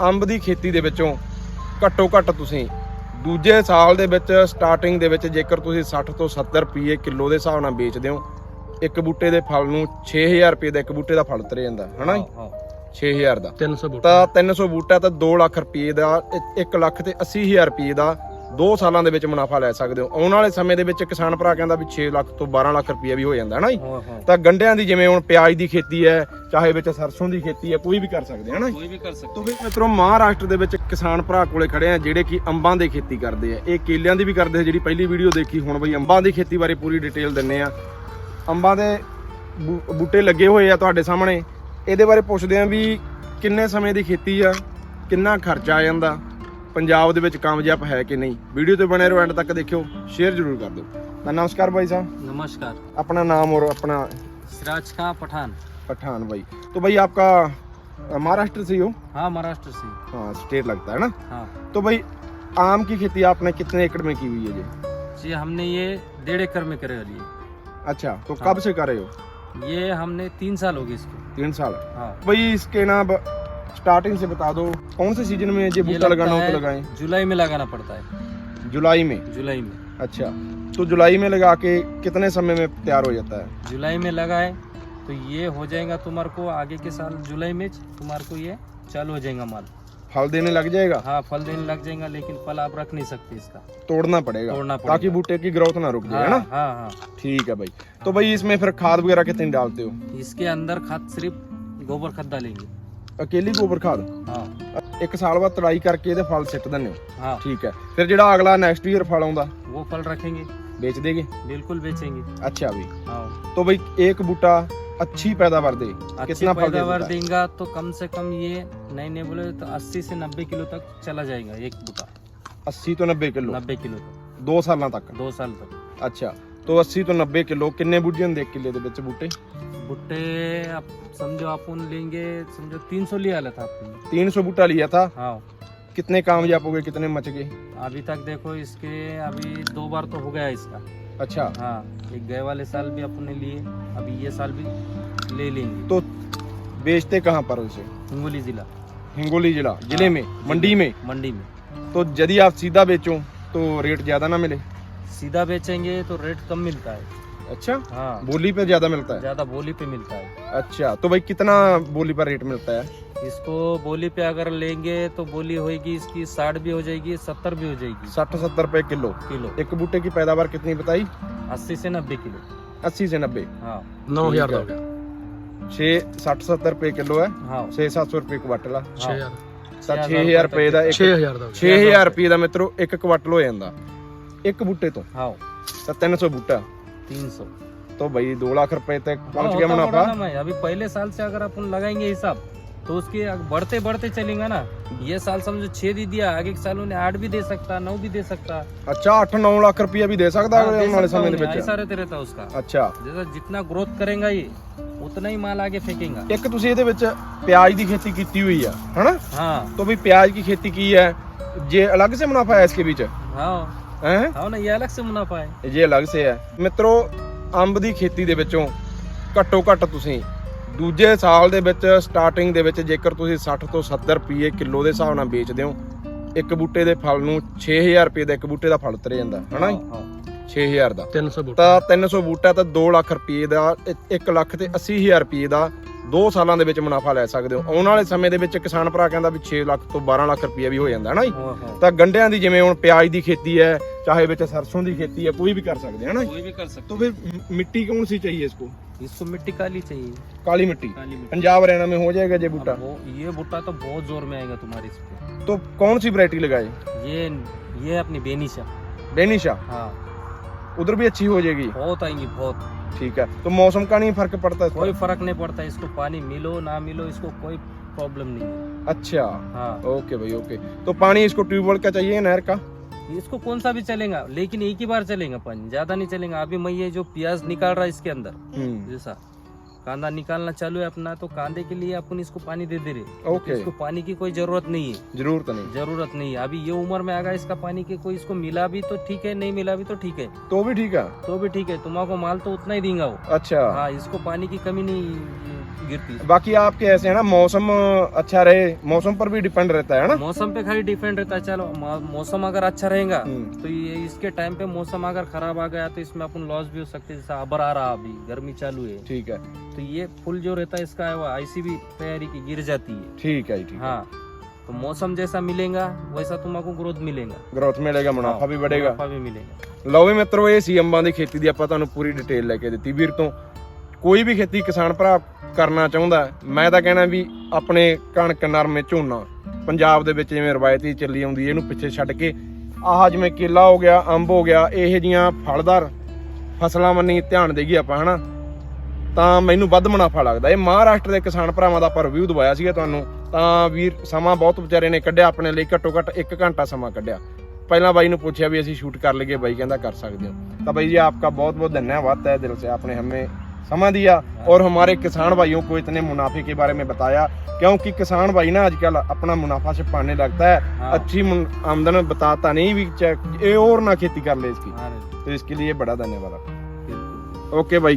ਅੰਬ ਦੀ ਖੇਤੀ ਦੇ ਵਿੱਚੋਂ ਘੱਟੋ ਘੱਟ ਤੁਸੀਂ ਦੂਜੇ ਸਾਲ ਦੇ ਵਿੱਚ ਸਟਾਰਟਿੰਗ ਦੇ ਵਿੱਚ ਜੇਕਰ ਤੁਸੀਂ 60 ਤੋਂ 70 ਰੁਪਏ ਕਿਲੋ ਦੇ ਹਿਸਾਬ ਨਾਲ ਵੇਚਦੇ ਹੋ ਇੱਕ ਬੂਟੇ ਦੇ ਫਲ ਨੂੰ 6000 ਰੁਪਏ ਦਾ ਇੱਕ ਬੂਟੇ ਦਾ ਫਲ ਉਤਰ ਜਾਂਦਾ ਹਨਾ ਜੀ? हाँ 6000 ਦਾ। 300 ਬੂਟਾ। ਤਾਂ 300 ਬੂਟਾ ਤਾਂ 2 ਲੱਖ ਰੁਪਏ ਦਾ 1 ਲੱਖ ਤੇ 80000 ਰੁਪਏ ਦਾ 2 ਸਾਲਾਂ ਦੇ ਵਿੱਚ ਮੁਨਾਫਾ ਲੈ ਸਕਦੇ ਹੋ। ਆਉਣ ਵਾਲੇ ਸਮੇਂ ਦੇ ਵਿੱਚ ਕਿਸਾਨ ਭਰਾ ਕਹਿੰਦਾ ਵੀ 6 ਲੱਖ ਤੋਂ 12 ਲੱਖ ਰੁਪਈਆ ਵੀ ਹੋ ਜਾਂਦਾ ਹੈ ਨਾ ਜੀ। ਤਾਂ ਗੰਡਿਆਂ ਦੀ ਜਿਵੇਂ ਹੁਣ ਪਿਆਜ਼ ਦੀ ਖੇਤੀ ਹੈ ਚਾਹੇ ਵਿੱਚ ਸਰਸੋਂ ਦੀ ਖੇਤੀ ਹੈ ਕੋਈ ਵੀ ਕਰ ਸਕਦੇ ਹੈ ਨਾ ਕੋਈ ਵੀ ਕਰ ਸਕਦੇ ਤੋਂ ਵੀ ਮਿੱਤਰੋ ਮਹਾਰਾਸ਼ਟਰ ਦੇ ਵਿੱਚ ਕਿਸਾਨ ਭਰਾ ਕੋਲੇ ਖੜੇ ਆ ਜਿਹੜੇ ਕਿ ਅੰਬਾਂ ਦੀ ਖੇਤੀ ਕਰਦੇ ਆ। ਇਹ ਕੇਲਿਆਂ ਦੀ ਵੀ ਕਰਦੇ ਆ ਜਿਹੜੀ ਪਹਿਲੀ ਵੀਡੀਓ ਦੇਖੀ ਹੁਣ ਬਈ ਅੰਬਾਂ ਦੀ ਖੇਤੀ ਬਾਰੇ ਪੂਰੀ ਡਿਟੇਲ ਦਿੰਨੇ ਆ। ਅੰਬਾਂ ਦੇ ਬੂਟੇ ਲੱਗੇ ਹੋਏ ਆ ਤੁਹਾਡੇ ਸਾਹਮਣੇ। ਇਹਦੇ ਬਾਰੇ ਪੁੱਛਦੇ ਆ ਵੀ ਕਿੰਨੇ ਸਮੇਂ ਦੀ ਖੇਤੀ ਆ ਕਿੰਨਾ ਖਰਚਾ ਆ ਜਾਂਦਾ ਪੰਜਾਬ ਦੇ ਵਿੱਚ ਕਾਮਯਾਬ ਹੈ ਕਿ ਨਹੀਂ ਵੀਡੀਓ ਤੇ ਬਣੇ ਰਹੋ ਐਂਡ ਤੱਕ ਦੇਖਿਓ ਸ਼ੇਅਰ ਜ਼ਰੂਰ ਕਰ ਦਿਓ ਤਾਂ ਨਮਸਕਾਰ ਭਾਈ ਸਾਹਿਬ नमस्कार अपना नाम और अपना सिराज खां पठान पठान भाई तो भाई आपका अ, महाराष्ट्र से ही हो हाँ महाराष्ट्र से हाँ स्टेट लगता है ना हाँ तो भाई आम की खेती आपने कितने एकड़ में की हुई है जी जी हमने ये डेढ़ एकड़ में करे लिए अच्छा तो हाँ। कब से कर रहे हो ये हमने तीन साल हो गए इसको तीन साल हाँ भाई इसके ना ब- स्टार्टिंग से बता दो कौन से सीज़न में ये बूटा लगाना हो तो है लगाएँ? जुलाई में लगाना पड़ता है। जुलाई में? जुलाई में। अच्छा तो जुलाई में लगा के कितने समय में तैयार हो जाता है? जुलाई में लगाए तो ये हो जाएगा तुम्हारे को आगे के साल जुलाई में तुम्हारे को ये चालू हो जाएगा माल। फल देने लग जाएगा? हाँ फल देने लग जाएगा लेकिन फल आप रख नहीं सकते इसका। तोड़ना पड़ेगा? तोड़ना पड़ेगा। ताकि बूटे की ग्रोथ ना रुक जाए हाँ ना? हाँ हाँ। ठीक है भाई। तो भाई इसमें फिर खाद वगैरह कितनी डालते हो? इसके अंदर खाद सिर्फ़ गोबर खाद डालेंगे। अकेली गोबर खाद? हाँ ਇੱਕ ਸਾਲ ਬਾਅਦ ਤੜਾਈ ਕਰਕੇ ਇਹਦੇ ਫਲ ਸਿੱਟ ਦਿੰਦੇ ਹੋ हाँ ਠੀਕ ਹੈ ਫਿਰ ਜਿਹੜਾ ਅਗਲਾ ਨੈਕਸਟ ਈਅਰ ਫਲ ਆਉਂਦਾ वो फल रखेंगे बेच देंगे बिल्कुल बेचेंगे अच्छा भी हाँ तो भाई एक बूटा अच्छी पैदावार दे अच्छी कितना फल दे पैदावार देता है? देगा तो कम से कम ये नहीं नहीं बोले तो 80 से 90 किलो तक चला जाएगा एक बूटा 80 ਤੋਂ 90 ਕਿਲੋ 90 किलो तक 2 ਸਾਲਾਂ ਤੱਕ दो साल तक ਅੱਛਾ तो 80 ਤੋਂ 90 ਕਿਲੋ ਕਿੰਨੇ ਬੂਟੇ ਹੁੰਦੇ ਇੱਕ ਕਿੱਲੇ ਦੇ ਵਿੱਚ ਬੂਟੇ भुट्टे आप समझो अपन लेंगे समझो 300 लिया था अपन 300 बूटा लिया था? हाँ। कितने कामयाब हो गए कितने मच गए अभी तक देखो इसके अभी दो बार तो हो गया इसका। अच्छा। हाँ एक गए वाले साल भी अपन लिए अभी ये साल भी ले लेंगे। तो बेचते कहाँ पर उसे? हिंगोली जिला। हिंगोली जिला ज़िले में मंडी में? मंडी में। तो यदि आप सीधा बेचो तो रेट ज़्यादा ना मिले? सीधा बेचेंगे तो रेट कम मिलता है। अच्छा हाँ बोली पे ज्यादा मिलता है ज्यादा बोली पे मिलता है अच्छा तो भाई कितना बोली पर रेट मिलता है इसको बोली पे अगर लेंगे तो बोली होगी इसकी साठ भी हो जाएगी सत्तर भी हो जाएगी साठ सत्तर रुपए किलो किलो एक बूटे की पैदावार कितनी बताई अस्सी से नब्बे किलो अस्सी से नब्बे हाँ 9000 ਦਾ ਠੀਕ ਹੋ ਹੈ। ਗਿਆ छह सठ सत्तर रुपए किलो है हाँ छह सात सौ रुपए क्वाटल आ 6000 ਤਾਂ 6000 ਰੁਪਏ ਦਾ ਇੱਕ 6000 ਦਾ ਹੋ ਗਿਆ 6000 ਰੁਪਏ ਦਾ ਮਿੱਤਰੋ ਇੱਕ ਕੁਆਟਲ ਹੋ ਜਾਂਦਾ ਇੱਕ ਬੂਟੇ ਤੋਂ हाँ ਤਾਂ 300 ਬੂਟਾ तीन सौ तो भाई दो लाख रुपए तक हाँ, पहुंच गया होता मुनाफा बड़ा ना मैं अभी पहले साल से अगर अपन लगाएंगे हिसाब तो उसके बढ़ते बढ़ते चलेगा ना ये साल समझो छह दे दिया आगे के साल उन्हें आठ भी दे सकता नौ भी दे सकता ਅੱਛਾ 8-9 ਲੱਖ ਰੁਪਏ ਵੀ ਦੇ ਸਕਦਾ हाँ, ਅਗਲੇ दे ਆਉਣ ਵਾਲੇ सकता ਸਮੇਂ ਦੇ उन्हें, ऐसा ਵਿੱਚ रहते रहता उसका ਅੱਛਾ जैसा जितना ग्रोथ करेगा ये उतना ही माल आगे फेंकेगा ਇੱਕ ਤੁਸੀਂ ਇਹਦੇ ਵਿੱਚ ਪਿਆਜ਼ ਦੀ ਖੇਤੀ ਕੀਤੀ ਹੋਈ ਆ ਹਨਾ हाँ तो भाई प्याज की खेती की है ये अलग से मुनाफा है इसके बीच हाँ हैं हाँ ना ये अलग से मुनाफा है ਇਹ ਅਲੱਗ ਸੇ ਹੈ ਮਿੱਤਰੋ ਅੰਬ ਦੀ ਖੇਤੀ ਦੇ ਵਿੱਚੋਂ ਘੱਟੋ ਘੱਟ ਤੁਸੀਂ ਦੂਜੇ ਸਾਲ ਦੇ ਵਿੱਚ ਸਟਾਰਟਿੰਗ ਦੇ ਵਿੱਚ ਜੇਕਰ ਤੁਸੀਂ 60 ਤੋਂ 70 ਰੁਪਏ ਕਿਲੋ ਦੇ ਹਿਸਾਬ ਨਾਲ ਵੇਚਦੇ ਹੋ ਇੱਕ ਬੂਟੇ ਦੇ ਫਲ ਨੂੰ 6000 ਰੁਪਏ ਦਾ ਇੱਕ ਬੂਟੇ ਦਾ ਫਲ ਉਤਰ ਜਾਂਦਾ ਹਨਾ ਜੀ? हाँ, 6000 ਦਾ 300 ਬੂਟਾ ਤਾਂ 300 ਬੂਟਾ ਤਾਂ 2 ਲੱਖ ਰੁਪਏ ਦਾ 1 ਲੱਖ ਤੇ 80000 ਰੁਪਏ ਦਾ 2 ਸਾਲਾਂ ਦੇ ਵਿੱਚ ਮੁਨਾਫਾ ਲੈ ਸਕਦੇ ਹੋ ਆਉਣ ਵਾਲੇ ਸਮੇਂ ਦੇ ਵਿੱਚ ਕਿਸਾਨ ਭਰਾ ਕਹਿੰਦਾ ਵੀ 6 ਲੱਖ ਤੋਂ 12 ਲੱਖ ਰੁਪਏ ਵੀ ਹੋ ਜਾਂਦਾ ਹੈ ਨਾ ਜੀ हाँ, हाँ। ਤਾਂ ਗੰਡਿਆਂ ਦੀ ਜਿਵੇਂ ਹੁਣ ਪਿਆਜ਼ ਦੀ ਖੇਤੀ ਹੈ ਚਾਹੇ ਵਿੱਚ ਸਰਸੋਂ ਦੀ ਖੇਤੀ ਹੈ ਕੋਈ भी कर सकते हैं ना कोई भी कर सकते तो फिर मि- मिट्टी कौन सी चाहिए इसको इसको मिट्टी काली चाहिए काली मिट्टी काली मिट्टी पंजाब हरियाणा में हो जाएगा ये बूटा अब वो ये बूटा तो बहुत जोर में आएगा तुम्हारे इस पे तो कौन सी वैरायटी लगाए ये ये अपनी बेनिशा बेनिशा हाँ उधर भी अच्छी हो जाएगी। बहुत आएँगी बहुत। ठीक है तो मौसम का नहीं फ़र्क पड़ता है कोई फ़र्क नहीं पड़ता इसको पानी मिलो ना मिलो इसको कोई प्रॉब्लम नहीं अच्छा। हाँ। ओके भाई ओके। तो पानी इसको ट्यूबवेल का चाहिए नहर का? इसको कौन सा भी चलेगा लेकिन एक ही बार चलेगा पानी ज़्यादा नहीं चलेगा। अभी मैं ये जो प्याज निकाल रहा है इसके अंदर हम्म। जैसा। कांदा निकालना चालू है अपना तो कांदे के लिए अपन इसको पानी दे दे रहे ओके इसको पानी की कोई ज़रूरत नहीं है। ज़रूरत नहीं। ज़रूरत नहीं है। अभी ये उम्र में आगा इसका पानी के कोई इसको मिला भी तो ठीक है नहीं मिला भी तो ठीक है। तो भी ठीक है। तो भी ठीक है। तुम्हारा माल तो उतना ही देगा वो। अच्छा। हाँ इसको पानी की कमी नहीं। गिरती है बाकी आपके ऐसे है ना मौसम अच्छा रहे मौसम पर भी डिपेंड रहता है ना मौसम पे खाली डिपेंड रहता है चलो मौ- मौसम अगर अच्छा रहेगा हम्म। तो ये इसके टाइम पे मौसम अगर खराब आ गया तो इसमें अपन लॉस भी हो सकते हैं जैसे अबर आ रहा अभी गर्मी चालू है ठीक है तो ये फुल जो रहता है इसका वो ऐसी भी तैयारी की गिर जाती है ठीक है जी ठीक है हाँ तो मौसम जैसा मिलेगा वैसा तुमको ग्रोथ मिलेगा ਗਰੋਥ ਮਿਲੇਗਾ ਮੁਨਾਫਾ ਵੀ ਵਧੇਗਾ मुनाफा भी मिलेगा ਲਓ ਵੀ ਮਿੱਤਰੋ ਇਹ ਸੀ ਅੰਬਾਂ ਦੀ ਖੇਤੀ ਦੀ ਆਪਾਂ ਤੁਹਾਨੂੰ ਪੂਰੀ ਡਿਟੇਲ ਲੈ ਕੇ ਦਿੱਤੀ ਵੀਰ ਤੋਂ ਕੋਈ ਵੀ ਖੇਤੀ ਕਿਸਾਨ ਭਰਾ ਕਰਨਾ ਚਾਹੁੰਦਾ ਮੈਂ ਤਾਂ ਕਹਿਣਾ ਵੀ ਆਪਣੇ ਕਣਕ ਨਰਮੇ ਝੋਨਾ, ਪੰਜਾਬ ਦੇ ਵਿੱਚ ਜਿਵੇਂ ਰਵਾਇਤੀ ਚੱਲੀ ਆਉਂਦੀ ਇਹਨੂੰ ਪਿੱਛੇ ਛੱਡ ਕੇ ਆਹ ਜਿਵੇਂ ਕੇਲਾ ਹੋ ਗਿਆ, ਅੰਬ ਹੋ ਗਿਆ, ਇਹ ਜੀਆਂ ਫਲਦਾਰ ਫਸਲਾਂ ਮੰਨੀ ਧਿਆਨ ਦੇਗੀ ਆਪਾਂ, ਹਨਾ? ਤਾਂ ਮੈਨੂੰ ਵੱਧ ਮੁਨਾਫਾ ਲੱਗਦਾ। ਇਹ ਮਹਾਰਾਸ਼ਟਰ ਦੇ ਕਿਸਾਨ ਭਰਾਵਾਂ ਦਾ ਪਰ ਰਿਵਿਊ ਦਵਾਇਆ ਸੀਗਾ ਤੁਹਾਨੂੰ। ਤਾਂ ਵੀਰ, ਸਮਾਂ ਬਹੁਤ ਵਿਚਾਰੇ ਨੇ ਕੱਢਿਆ, ਆਪਣੇ ਲਈ ਘੱਟੋ ਘੱਟ 1 ਘੰਟਾ ਸਮਾਂ ਕੱਢਿਆ। ਪਹਿਲਾਂ ਬਾਈ ਨੂੰ ਪੁੱਛਿਆ ਵੀ ਅਸੀਂ ਸ਼ੂਟ ਕਰ ਲਈਏ, ਬਾਈ ਕਹਿੰਦਾ ਕਰ ਸਕਦੇ ਹੋ। ਤਾਂ ਬਾਈ ਜੀ, ਆਪਕਾ ਬਹੁਤ ਬਹੁਤ ਧੰਨਵਾਦ ਹੈ ਦਿਲ ਸੇ ਆਪਣੇ ਹਮੇ समय दिया और हमारे किसान भाइयों को इतने मुनाफे के बारे में बताया क्योंकि किसान भाई ना आजकल अपना मुनाफा छिपाने लगता है हाँ। अच्छी मुन- आमदन बताता नहीं भी चे- ये और ना खेती कर ले इसकी हाँ तो इसके लिए बड़ा धन्यवाद बिल्कुल ओके भाई